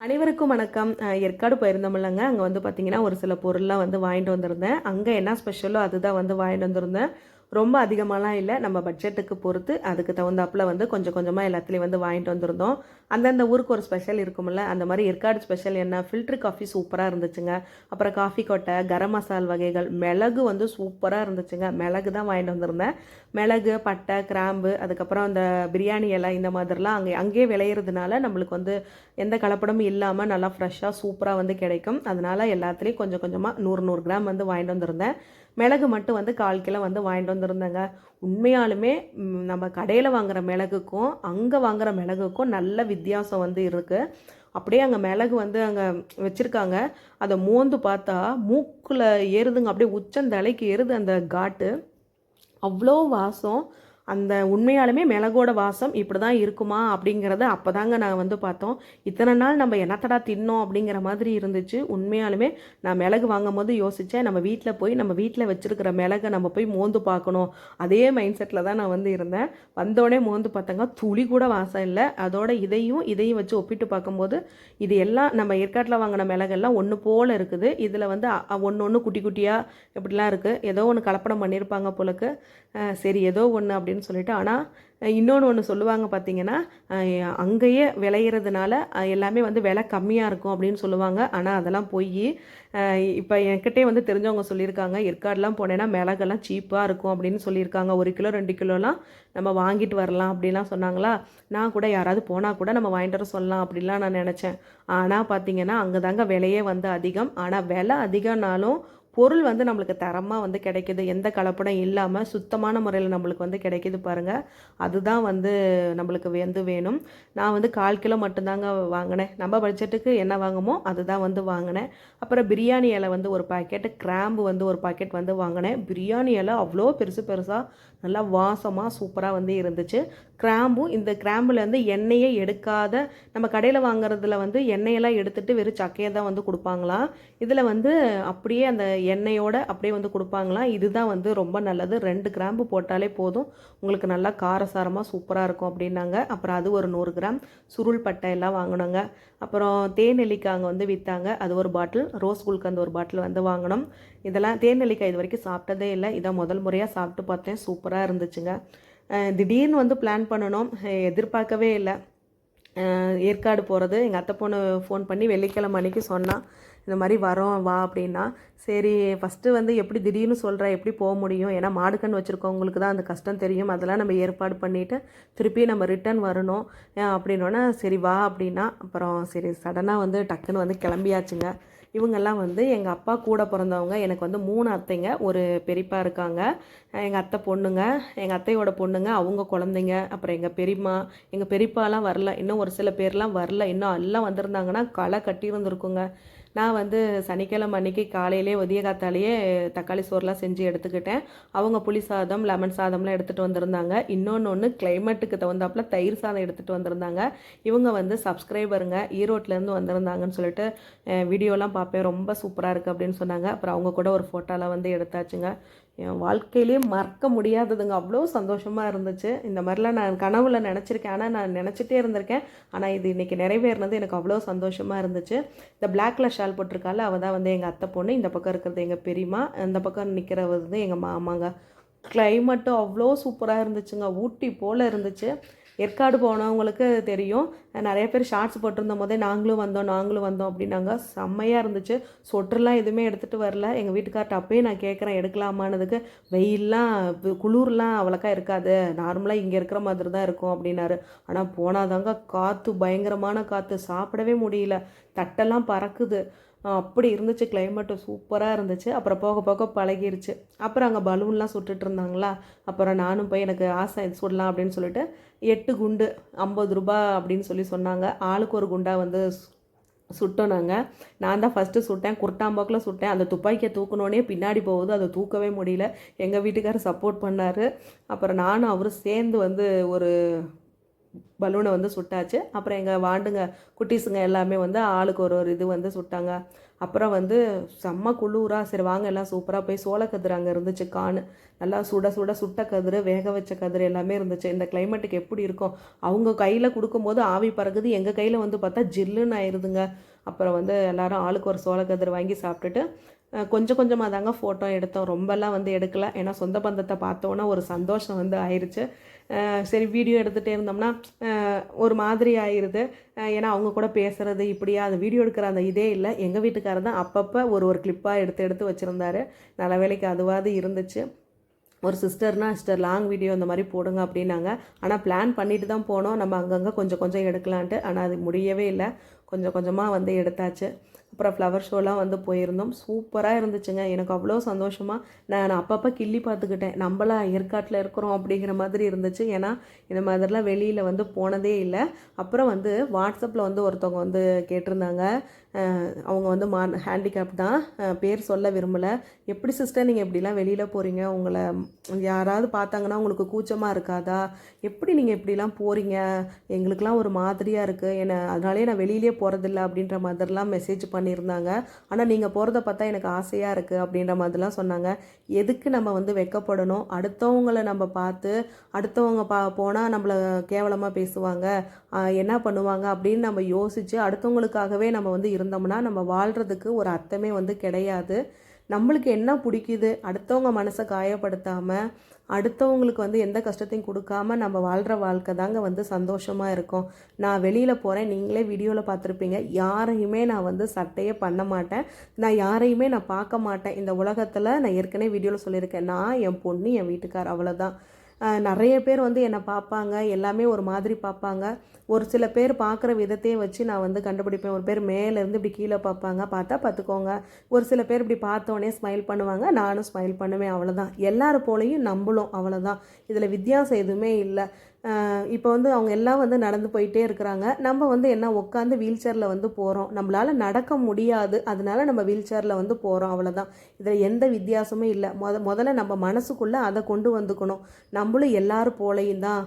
அனைவருக்கும் வணக்கம். ஏற்காடு போயிருந்தோம்லங்க அங்கே வந்து பார்த்தீங்கன்னா ஒரு சில பொருள்லாம் வந்து வாங்கிட்டு வந்திருந்தேன். அங்கே என்ன ஸ்பெஷலோ அதுதான் வந்து வாங்கிட்டு வந்திருந்தேன். ரொம்ப அதிகமாலாம் இல்லை. நம்ம பட்ஜெட்டுக்கு பொறுத்து அதுக்கு தகுந்தாப்புல வந்து கொஞ்சம் கொஞ்சமாக எல்லாத்துலேயும் வந்து வாங்கிட்டு வந்திருந்தோம். அந்தந்த ஊருக்கு ஒரு ஸ்பெஷல் இருக்கும்ல. அந்த மாதிரி ஏற்காடு ஸ்பெஷல் என்ன? ஃபில்ட்ரு காஃபி சூப்பராக இருந்துச்சுங்க. அப்புறம் காஃபி கொட்டை கரம் மசால் வகைகள் மிளகு வந்து சூப்பராக இருந்துச்சுங்க. மிளகு தான் வாங்கிட்டு வந்திருந்தேன். மிளகு பட்டை கிராம்பு அதுக்கப்புறம் அந்த பிரியாணி இலை இந்த மாதிரிலாம் அங்கே அங்கேயே விளையிறதுனால நம்மளுக்கு வந்து எந்த கலப்படமும் இல்லாமல் நல்லா ஃப்ரெஷ்ஷாக சூப்பராக வந்து கிடைக்கும். அதனால எல்லாத்துலேயும் கொஞ்சம் கொஞ்சமாக நூறு நூறு கிராம் வந்து வாங்கிட்டு வந்திருந்தேன். மிளகு மட்டும் வந்து கால் கிலோ வந்து வாங்கிட்டு வந்திருந்தேங்க. உண்மையாலுமே நம்ம கடையில் வாங்குற மிளகுக்கும் அங்கே வாங்குற மிளகுக்கும் நல்ல வித்தியாசம் வந்து இருக்குது அப்படியே அங்கே மிளகு வந்து அங்கே வச்சுருக்காங்க. அதை மோந்து பார்த்தா மூக்கில் ஏறுதுங்க. அப்படியே உச்சந்தலைக்கு ஏறுது அந்த காட்டு. அவ்வளோ வாசம். அந்த உண்மையாலுமே மிளகோட வாசம் இப்படி தான் இருக்குமா அப்படிங்கிறத அப்போ தாங்க நான் வந்து பார்த்தோம். இத்தனை நாள் நம்ம என்னத்தடா தின்னோம் அப்படிங்கிற மாதிரி இருந்துச்சு. உண்மையாலுமே நான் மிளகு வாங்கும் போது யோசித்தேன் நம்ம வீட்டில் போய் நம்ம வீட்டில் வச்சுருக்கிற மிளகை நம்ம போய் மோந்து பார்க்கணும். அதே மைண்ட் செட்டில் தான் நான் வந்து இருந்தேன். வந்தோடனே மோந்து பார்த்தங்க. துளி கூட வாசம் இல்லை. அதோட இதையும் இதையும் வச்சு ஒப்பிட்டு பார்க்கும்போது இது எல்லாம் நம்ம ஏற்காட்டில் வாங்கின மிளகெல்லாம் ஒன்று போல் இருக்குது. இதில் வந்து ஒன்று ஒன்று குட்டி குட்டியாக இப்படிலாம் இருக்குது ஏதோ ஒன்று கலப்படம் பண்ணியிருப்பாங்க போலக்கு. சரி ஏதோ ஒன்று அப்படின்னு சொல்லிட்டு. ஆனால் இன்னொன்று ஒன்று சொல்லுவாங்க பார்த்தீங்கன்னா அங்கேயே விளையிறதுனால எல்லாமே வந்து விலை கம்மியாக இருக்கும் அப்படின்னு சொல்லுவாங்க. ஆனால் அதெல்லாம் போய் இப்போ என்கிட்டே வந்து தெரிஞ்சவங்க சொல்லியிருக்காங்க. ஏற்காடுலாம் போனேன்னா மிளகெல்லாம் சீப்பாக இருக்கும் அப்படின்னு சொல்லியிருக்காங்க. ஒரு கிலோ ரெண்டு கிலோலாம் நம்ம வாங்கிட்டு வரலாம் அப்படிலாம் சொன்னாங்களா? நான் கூட யாராவது போனால் கூட நம்ம வாங்கிட்டு வர சொல்லலாம் அப்படிலாம் நான் நினச்சேன். ஆனால் பார்த்தீங்கன்னா அங்கே தாங்க விலையே வந்து அதிகம். ஆனால் விலை அதிகம்னாலும் பொருள் வந்து நம்மளுக்கு தரமாக வந்து கிடைக்கிது. எந்த கலப்படம் இல்லாமல் சுத்தமான முறையில் நம்மளுக்கு வந்து கிடைக்கிது பாருங்கள் அதுதான் வந்து நம்மளுக்கு வந்து வேணும். நான் வந்து கால் கிலோ மட்டும்தாங்க வாங்கினேன். நம்ம பட்ஜெட்டுக்கு என்ன வாங்குமோ அதுதான் வந்து வாங்கினேன். அப்புறம் பிரியாணி இலை வந்து ஒரு பாக்கெட்டு கிராம்பு வந்து ஒரு பாக்கெட் வந்து வாங்கினேன். பிரியாணி இலை அவ்வளோ பெருசு பெருசாக நல்லா வாசமாக சூப்பராக வந்து இருந்துச்சு. கிராம்பும் இந்த கிராம்புலேருந்து எண்ணெயே எடுக்காத நம்ம கடையில் வாங்குறதுல வந்து எண்ணெயெல்லாம் எடுத்துகிட்டு வெறும் சக்கையை தான் வந்து கொடுப்பாங்களாம். இதில் வந்து அப்படியே அந்த எண்ணெயோடு அப்படியே வந்து கொடுப்பாங்களாம் இதுதான் வந்து ரொம்ப நல்லது. ரெண்டு கிராம்பு போட்டாலே போதும். உங்களுக்கு நல்லா காரசாரமாக சூப்பராக இருக்கும் அப்படின்னாங்க. அப்புறம் அது ஒரு நூறு கிராம். சுருள் பட்டை எல்லாம் வாங்கினோங்க அப்புறம் தேன் அங்கே வந்து விற்றாங்க அது ஒரு பாட்டில். ரோஸ் குல்கந்து ஒரு பாட்டில் வந்து வாங்கினோம் இதெல்லாம் தேநெல்லிக்காய் இது வரைக்கும் சாப்பிட்டதே இல்லை. இதான் முதல் முறையாக சாப்பிட்டு பார்த்தேன். சூப்பராக இருந்துச்சுங்க. திடீர்னு வந்து பிளான் பண்ணணும். எதிர்பார்க்கவே இல்லை. ஏற்காடு போகிறது எங்கள் அத்தை பொண்ணு ஃபோன் பண்ணி வெள்ளிக்கிழமை அன்னைக்கு சொன்னான் இந்த மாதிரி வரோம் வா அப்படின்னா சரி ஃபஸ்ட்டு வந்து எப்படி திடீர்னு சொல்கிற எப்படி போக முடியும்? ஏன்னா மாடுக்கன்று வச்சுருக்கவங்களுக்கு தான் அந்த கஷ்டம் தெரியும். அதெல்லாம் நம்ம ஏற்பாடு பண்ணிவிட்டு திருப்பி நம்ம ரிட்டர்ன் வரணும். அப்படின்னோன்னா சரி வா அப்படின்னா அப்புறம் சரி சடனாக வந்து டக்குன்னு வந்து கிளம்பியாச்சுங்க. இவங்கெல்லாம் வந்து எங்கள் அப்பா கூட பிறந்தவங்க எனக்கு வந்து மூணு அத்தைங்க ஒரு பெரியப்பா இருக்காங்க. எங்கள் அத்தை பொண்ணுங்க எங்கள் அத்தையோட பொண்ணுங்க அவங்க குழந்தைங்க அப்புறம் எங்கள் பெரியம்மா எங்கள் பெரியப்பாலாம் வரல. இன்னும் ஒரு சில பேர்லாம் வரல. இன்னும் எல்லாம் வந்திருந்தாங்கன்னா களை கட்டியிருந்துருக்குங்க. நான் வந்து சனிக்கிழமை அன்னைக்கு காலையிலே உதய காத்தாலேயே தக்காளி சோறுலாம் செஞ்சு எடுத்துக்கிட்டேன். அவங்க புளி சாதம் லெமன் சாதம்லாம் எடுத்துகிட்டு வந்திருந்தாங்க. இன்னொன்று ஒன்று கிளைமேட்டுக்கு தகுந்தாப்புல தயிர் சாதம் எடுத்துகிட்டு வந்திருந்தாங்க. இவங்க வந்து சப்ஸ்கிரைபருங்க ஈரோட்லேருந்து வந்திருந்தாங்கன்னு சொல்லிட்டு வீடியோலாம் பார்ப்பேன். ரொம்ப சூப்பராக இருக்குது அப்படின்னு சொன்னாங்க. அப்புறம் அவங்க கூட ஒரு ஃபோட்டோலாம் வந்து எடுத்தாச்சுங்க. என் வாழ்க்கையிலே மறக்க முடியாததுங்க. அவ்வளோ சந்தோஷமாக இருந்துச்சு. இந்த மாதிரிலாம் நான் கனவுல நினச்சிருக்கேன். ஆனால் நான் நினச்சிட்டே இருந்திருக்கேன். ஆனால் இது இன்றைக்கி நிறைவேறினது எனக்கு அவ்வளோ சந்தோஷமாக இருந்துச்சு. இந்த பிளாக்ல கலர் ஷால் போட்டிருக்கால அவள் தான் வந்து எங்கள் அத்தை பொண்ணு. இந்த பக்கம் இருக்கிறது எங்கள் பெரியம்மா. இந்த பக்கம் நிற்கிறது வந்து எங்கள் மாமாங்க கிளைமேட்டும் அவ்வளோ சூப்பராக இருந்துச்சுங்க. ஊட்டி போல் இருந்துச்சு. ஏற்காடு போனவங்களுக்கு தெரியும். நிறைய பேர் ஷார்ட்ஸ் போட்டிருந்த போதே நாங்களும் வந்தோம் நாங்களும் வந்தோம் அப்படின்னாங்க. செம்மையாக இருந்துச்சு. சொட்டர்லாம் எதுவுமே எடுத்துகிட்டு வரல. எங்கள் வீட்டுக்கார்ட்ட அப்பயே நான் கேட்குறேன் எடுக்கலாமானதுக்கு வெயில்லாம் குளிர்லாம் அவ்வளோக்கா இருக்காது. நார்மலாக இங்கே இருக்கிற மாதிரி தான் இருக்கும் அப்படின்னாரு. ஆனால் போனாதாங்க காற்று பயங்கரமான காற்று சாப்பிடவே முடியல. தட்டெல்லாம் பறக்குது. அப்படி இருந்துச்சு கிளைமேட்டு சூப்பராக இருந்துச்சு. அப்புறம் போக போக பழகிருச்சு. அப்புறம் அங்கே பலூன்லாம் சுட்டுட்டு இருந்தாங்களா? அப்புறம் நானும் போய் எனக்கு ஆசை இது சுடலாம் அப்படின்னு சொல்லிட்டு எட்டு குண்டு ஐம்பது ரூபாய் அப்படின்னு சொல்லி சொன்னாங்க. ஆளுக்கு ஒரு குண்டாக வந்து சுட்டோம் நாங்கள் நான் தான் ஃபஸ்ட்டு சுட்டேன். குர்ட்டாம்பாக்கில் சுட்டேன். அந்த துப்பாக்கியை தூக்கணுன்னே பின்னாடி போகுது. அதை தூக்கவே முடியல. எங்கள் வீட்டுக்காரர் சப்போர்ட் பண்ணார். அப்புறம் நானும் அவரும் சேர்ந்து வந்து ஒரு பலூனை வந்து சுட்டாச்சு. அப்புறம் எங்கள் வாண்டுங்க குட்டீஸுங்க எல்லாமே வந்து ஆளுக்கு ஒரு ஒரு இது வந்து சுட்டாங்க. அப்புறம் வந்து செம்ம குளூரா சரி வாங்க எல்லாம் சூப்பராக போய் சோளக்கதிர் அங்கே இருந்துச்சு காணு. நல்லா சுட சுட சுட்ட கதிர் வேக வச்ச கதிர் எல்லாமே இருந்துச்சு. இந்த கிளைமேட்டுக்கு எப்படி இருக்கும்? அவங்க கையில் கொடுக்கும்போது ஆவி பறக்குது எங்கள் கையில் வந்து பார்த்தா ஜில்லுன்னு ஆயிடுதுங்க அப்புறம் வந்து எல்லாரும் ஆளுக்கு ஒரு சோளக்கதிர் வாங்கி சாப்பிட்டுட்டு கொஞ்சம் கொஞ்சமாக தாங்க ஃபோட்டோ எடுத்தோம். ரொம்பலாம் வந்து எடுக்கலை. ஏன்னா சொந்த பந்தத்தை பார்த்தோன்னா ஒரு சந்தோஷம் வந்து ஆயிடுச்சு சரி வீடியோ எடுத்துகிட்டே இருந்தோம்னா ஒரு மாதிரி ஆயிடுது ஏன்னா அவங்க கூட பேசுகிறது இப்படியா அந்த வீடியோ எடுக்கிற அந்த இதே இல்லை. எங்கள் வீட்டுக்காரர் தான் அப்பப்போ ஒரு ஒரு கிளிப்பாக எடுத்து எடுத்து வச்சுருந்தாரு. நல்ல வேலைக்கு அதுவாது இருந்துச்சு. ஒரு சிஸ்டர்னா சிஸ்டர் லாங் வீடியோ இந்த மாதிரி போடுங்க அப்படின்னாங்க. ஆனால் பிளான் பண்ணிட்டு தான் போனோம். நம்ம அங்கங்கே கொஞ்சம் கொஞ்சம் எடுக்கலான்ட்டு. ஆனால் அது முடியவே இல்லை. கொஞ்சம் கொஞ்சமாக வந்து எடுத்தாச்சு. அப்புறம் ஃப்ளவர் ஷோலாம் வந்து போயிருந்தோம். சூப்பராக இருந்துச்சுங்க. எனக்கு அவ்வளோ சந்தோஷமாக நான் அப்பப்போ கிள்ளி பார்த்துக்கிட்டேன். நம்மளா ஏற்காட்டில் இருக்கிறோம் அப்படிங்கிற மாதிரி இருந்துச்சு. ஏன்னா இந்த மாதிரிலாம் வெளியில் வந்து போனதே இல்லை. அப்புறம் வந்து வாட்ஸ்அப்பில் வந்து ஒருத்தவங்க வந்து கேட்டிருந்தாங்க. அவங்க வந்து மா ஹேண்டிகேப் தான். பேர் சொல்ல விரும்பலை. எப்படி சிஸ்டர் நீங்கள் இப்படிலாம் வெளியில் போகிறீங்க உங்களை யாராவது பார்த்தாங்கன்னா உங்களுக்கு கூச்சமாக இருக்காதா? எப்படி நீங்கள் இப்படிலாம் போகிறீங்க எங்களுக்கெலாம் ஒரு மாதிரியாக இருக்குது என்ன அதனாலே நான் வெளியிலே போகிறதில்ல அப்படின்ற மாதிரிலாம் மெசேஜ் பண்ணி பண்ணியிருந்தாங்க. ஆனால் நீங்கள் போகிறத பார்த்தா எனக்கு ஆசையாக இருக்குது அப்படின்ற மாதிரிலாம் சொன்னாங்க. எதுக்கு நம்ம வந்து வெக்கப்படணும்? அடுத்தவங்கள நம்ம பார்த்து அடுத்தவங்க பா போனால் நம்மளை கேவலமாக பேசுவாங்க. என்ன பண்ணுவாங்க அப்படின்னு நம்ம யோசித்து அடுத்தவங்களுக்காகவே நம்ம வந்து இருந்தோம்னா நம்ம வாழ்கிறதுக்கு ஒரு அர்த்தமே வந்து கிடையாது. நம்மளுக்கு என்ன பிடிக்குது? அடுத்தவங்க மனசை காயப்படுத்தாமல் அடுத்தவங்களுக்கு வந்து எந்த கஷ்டத்தையும் கொடுக்காம நம்ம வாழ்கிற வாழ்க்கை தாங்க வந்து சந்தோஷமாக இருக்கும். நான் வெளியில் போகிறேன் நீங்களே வீடியோவில் பார்த்துருப்பீங்க. யாரையுமே நான் வந்து சட்டையே பண்ண மாட்டேன். நான் யாரையுமே நான் பார்க்க மாட்டேன். இந்த உலகத்தில் நான் ஏற்கனவே வீடியோவில் சொல்லியிருக்கேன். நான் என் பொண்ணு என் வீட்டுக்கார் அவ்வளோதான் நிறைய பேர் வந்து என்னை பார்ப்பாங்க. எல்லாமே ஒரு மாதிரி பார்ப்பாங்க. ஒரு சில பேர் பார்க்குற விதத்தையே வச்சு நான் வந்து கண்டுபிடிப்பேன். ஒரு பேர் மேலேருந்து இப்படி கீழே பார்ப்பாங்க. பார்த்தா பார்த்துக்கோங்க. ஒரு சில பேர் இப்படி பார்த்தோன்னே ஸ்மைல் பண்ணுவாங்க. நானும் ஸ்மைல் பண்ணுவேன். அவ்வளோதான் எல்லாரும் போலையும் நம்பளும் அவ்வளோதான் இதில் வித்தியாசம் எதுவுமே இல்லை. இப்போ வந்து அவங்க எல்லாம் வந்து நடந்து போயிட்டே இருக்கிறாங்க. நம்ம வந்து என்ன உட்காந்து வீல் சேரில் வந்து போகிறோம் நம்மளால் நடக்க முடியாது. அதனால நம்ம வீல் சேரில் வந்து போகிறோம் அவ்வளோதான் இதில் எந்த வித்தியாசமும் இல்லை. முத முதல்ல நம்ம மனசுக்குள்ளே அதை கொண்டு வந்துக்கணும். நம்மளும் எல்லாரும் போலையும் தான்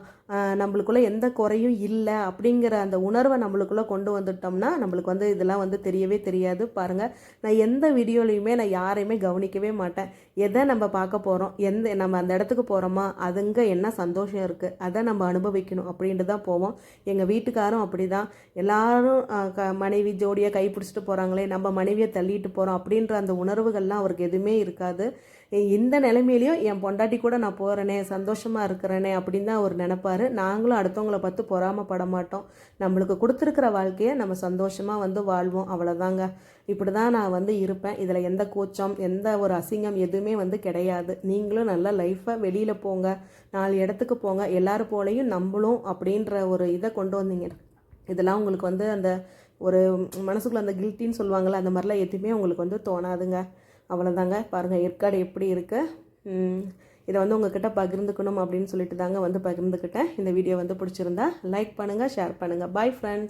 நம்மளுக்குள்ளே எந்த குறையும் இல்லை அப்படிங்கிற அந்த உணர்வை நம்மளுக்குள்ளே கொண்டு வந்துட்டோம்னா நம்மளுக்கு வந்து இதெல்லாம் வந்து தெரியவே தெரியாது. பாருங்கள் நான் எந்த வீடியோலையுமே நான் யாரையுமே கவனிக்கவே மாட்டேன். எதை நம்ம பார்க்க போகிறோம் எந்த நம்ம அந்த இடத்துக்கு போகிறோமா அதுங்க என்ன சந்தோஷம் இருக்குது அதை நம்ம அனுபவிக்கணும் அப்படின்ட்டு தான் போவோம். எங்கள் வீட்டுக்காரும் அப்படி தான் எல்லாரும் க மனைவி ஜோடியாக கை பிடிச்சிட்டு போகிறாங்களே நம்ம மனைவியை தள்ளிட்டு போகிறோம் அப்படின்ற அந்த உணர்வுகள்லாம் அவருக்கு எதுவுமே இருக்காது. இந்த நிலைமையிலையும் என் பொண்டாட்டி கூட நான் போகிறேனே சந்தோஷமாக இருக்கிறேனே அப்படின்னு தான் அவர் நினப்பார். நாங்களும் அடுத்தவங்கள பார்த்து பொறாமப்பட மாட்டோம். நம்மளுக்கு கொடுத்துருக்கிற வாழ்க்கையை நம்ம சந்தோஷமாக வந்து வாழ்வோம். அவ்வளோதாங்க இப்படி தான் நான் வந்து இருப்பேன். இதில் எந்த கூச்சம் எந்த ஒரு அசிங்கம் எதுவுமே வந்து கிடையாது. நீங்களும் நல்ல லைஃப்பை வெளியில் போங்க. நாலு இடத்துக்கு போங்க. எல்லாரும் போலையும் நம்மளும் அப்படின்ற ஒரு இதை கொண்டு வந்தீங்க. இதெல்லாம் உங்களுக்கு வந்து அந்த ஒரு மனசுக்குள்ள அந்த கில்ட்டின்னு சொல்லுவாங்கள்ல அந்த மாதிரிலாம் எதுவுமே உங்களுக்கு வந்து தோணாதுங்க. அவ்வளோதாங்க பாருங்கள் ஏற்காடு எப்படி இருக்குது இதை வந்து உங்ககிட்ட பகிர்ந்துக்கணும் அப்படின்னு சொல்லிட்டு தாங்க வந்து பகிர்ந்துக்கிட்டேன். இந்த வீடியோ வந்து பிடிச்சிருந்தா லைக் பண்ணுங்கள் ஷேர் பண்ணுங்கள் பை ஃப்ரெண்ட்ஸ்